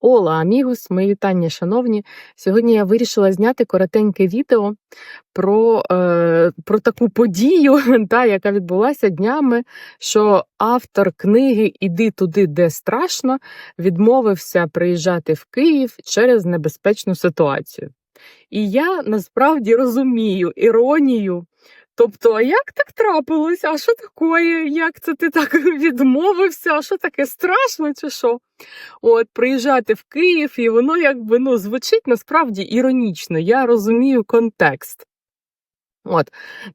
Ола, амігос, мої вітання, шановні. Сьогодні я вирішила зняти коротеньке відео про е, про таку подію, та, яка відбулася днями, що автор книги Іди туди, де страшно, відмовився приїжджати в Київ через небезпечну ситуацію. І я насправді розумію іронію Тобто, а як так трапилося? А що таке? Як це ти так відмовився? А що таке страшно, чи що? От, приїжджати в Київ, і воно якби ну, звучить насправді іронічно. Я розумію контекст. От.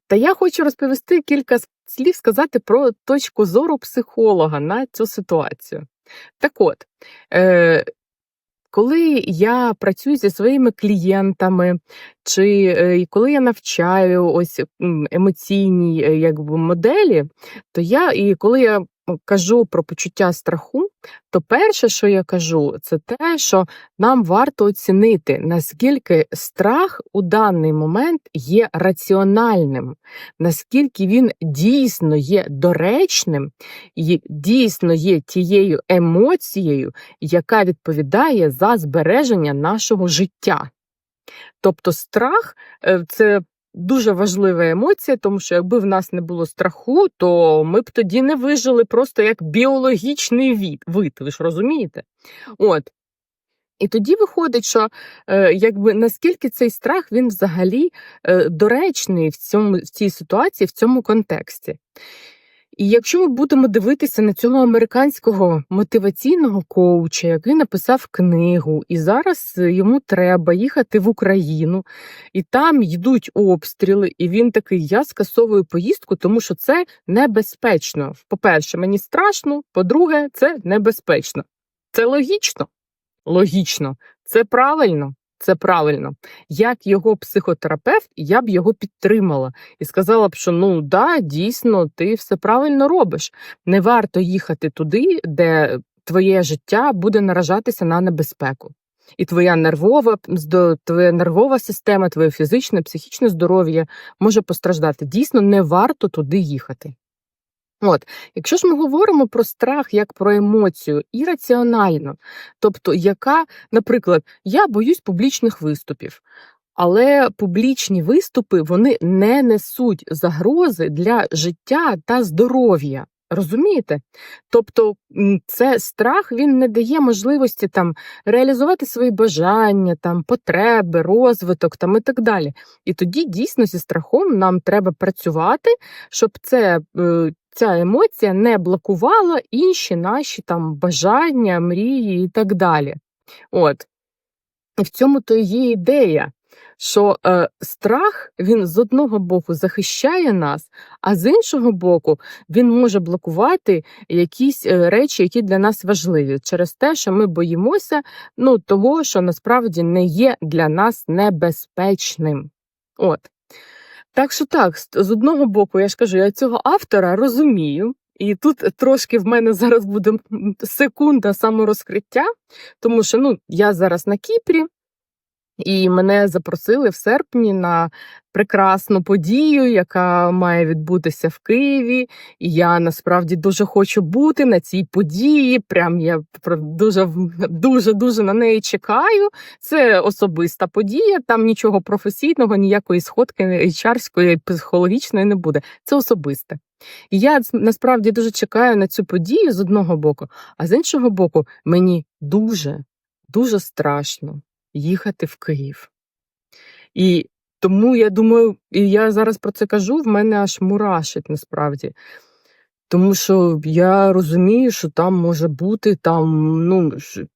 Та я хочу розповісти кілька слів сказати про точку зору психолога на цю ситуацію. Так от, е, коли я працюю зі своїми клієнтами, чи е, коли я навчаю ось емоційній е, якби, моделі, то я і коли я кажу про почуття страху, то перше, що я кажу, це те, що нам варто оцінити, наскільки страх у даний момент є раціональним, наскільки він дійсно є доречним і дійсно є тією емоцією, яка відповідає за збереження нашого життя. Тобто страх е, це дуже важлива емоція, тому що якби в нас не було страху, то ми б тоді не вижили просто як біологічний вид, вид, ви ж розумієте? От. І тоді виходить, що е, якби наскільки цей страх він взагалі е, доречний в цьому в цій ситуації, в цьому контексті. І якщо ми будемо дивитися на цього американського мотиваційного коуча, який написав книгу, і зараз йому треба їхати в Україну, і там йдуть обстріли, і він такий: я скасовую поїздку, тому що це небезпечно. По-перше, мені страшно, по-друге, це небезпечно. Це логічно? Логічно, це правильно. Це правильно. Як його психотерапевт, я б його підтримала і сказала б, що ну да, дійсно, ти все правильно робиш. Не варто їхати туди, де твоє життя буде наражатися на небезпеку. І твоя нервова твоя нервова система, твоє фізичне, психічне здоров'я може постраждати. Дійсно, не варто туди їхати. От, якщо ж ми говоримо про страх як про емоцію ірраціонально, тобто, яка, наприклад, я боюсь публічних виступів, але публічні виступи вони не несуть загрози для життя та здоров'я. Розумієте? Тобто це страх він не дає можливості там реалізувати свої бажання, там потреби, розвиток там і так далі. І тоді дійсно зі страхом нам треба працювати, щоб це е, ця емоція не блокувала інші наші там бажання, мрії і так далі. От. В цьому то є ідея, що е, страх він з одного боку захищає нас, а з іншого боку, він може блокувати якісь е, речі, які для нас важливі, через те, що ми боїмося ну, того, що насправді не є для нас небезпечним. От. Так що так, з одного боку, я ж кажу, я цього автора розумію. І тут трошки в мене зараз буде секунда саморозкриття, тому що ну, я зараз на Кіпрі, і мене запросили в серпні на прекрасну подію, яка має відбутися в Києві. І я насправді дуже хочу бути на цій події. Прям я дуже дуже дуже на неї чекаю. Це особиста подія, там нічого професійного, ніякої сходки чарської, психологічної не буде. Це особисте. І я насправді дуже чекаю на цю подію з одного боку, а з іншого боку, мені дуже, дуже страшно їхати в Київ. І тому я думаю, і я зараз про це кажу, в мене аж мурашить насправді. Тому що я розумію, що там може бути там ну,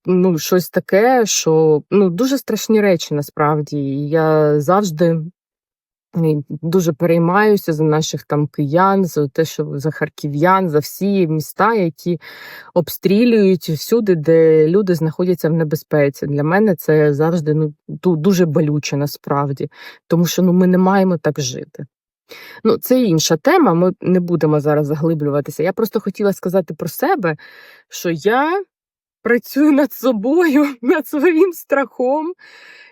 ну щось таке, що ну, дуже страшні речі насправді. І я завжди Дуже переймаюся за наших там киян, за те, що за харків'ян, за всі міста, які обстрілюють всюди, де люди знаходяться в небезпеці. Для мене це завжди ну, дуже болюче насправді, тому що ну, ми не маємо так жити. Ну, Це інша тема, ми не будемо зараз заглиблюватися. Я просто хотіла сказати про себе, що я працюю над собою, над своїм страхом.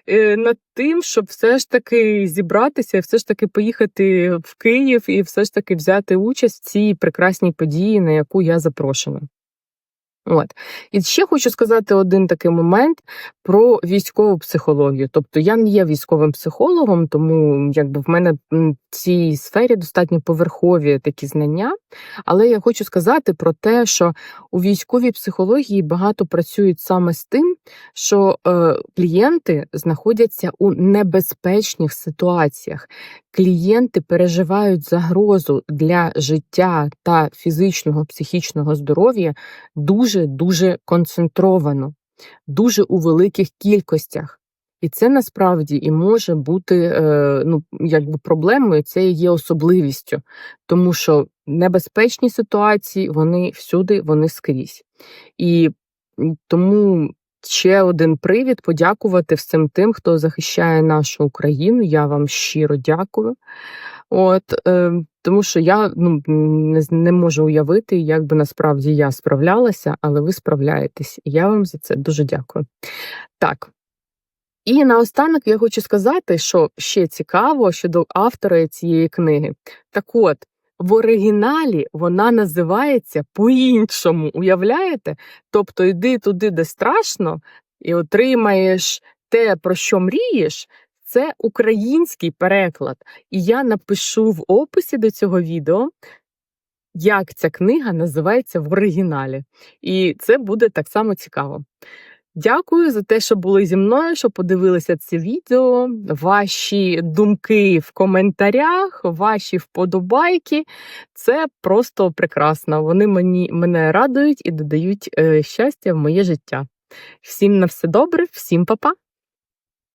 Е, над тим, щоб все ж таки зібратися, все ж таки поїхати в Київ і все ж таки взяти участь в цій прекрасній події, на яку я запрошена. От. І ще хочу сказати один такий момент про військову психологію. Тобто я не є військовим психологом, тому якби в мене в цій сфері достатньо поверхові такі знання. Але я хочу сказати про те, що у військовій психології багато працюють саме з тим, що е, клієнти знаходяться у небезпечних ситуаціях. Клієнти переживають загрозу для життя та фізичного психічного здоров'я дуже дуже концентровано, дуже у великих кількостях. І це насправді і може бути е, ну, якби проблемою, це і є особливістю, тому що небезпечні ситуації вони всюди, вони скрізь. І тому ще один привід подякувати всім тим, хто захищає нашу Україну. Я вам щиро дякую. От, е, тому що я ну, не, не можу уявити, як би насправді я справлялася, але ви справляєтесь. І я вам за це дуже дякую. Так. І наостанок я хочу сказати, що ще цікаво щодо автора цієї книги. Так от, в оригіналі вона називається по-іншому. Уявляєте? Тобто йди туди, де страшно, і отримаєш те, про що мрієш. Це український переклад. І я напишу в описі до цього відео, як ця книга називається в оригіналі. І це буде так само цікаво. Дякую за те, що були зі мною, що подивилися це відео. Ваші думки в коментарях, ваші вподобайки. Це просто прекрасно. Вони мені, мене радують і додають е, щастя в моє життя. Всім на все добре, всім па-па!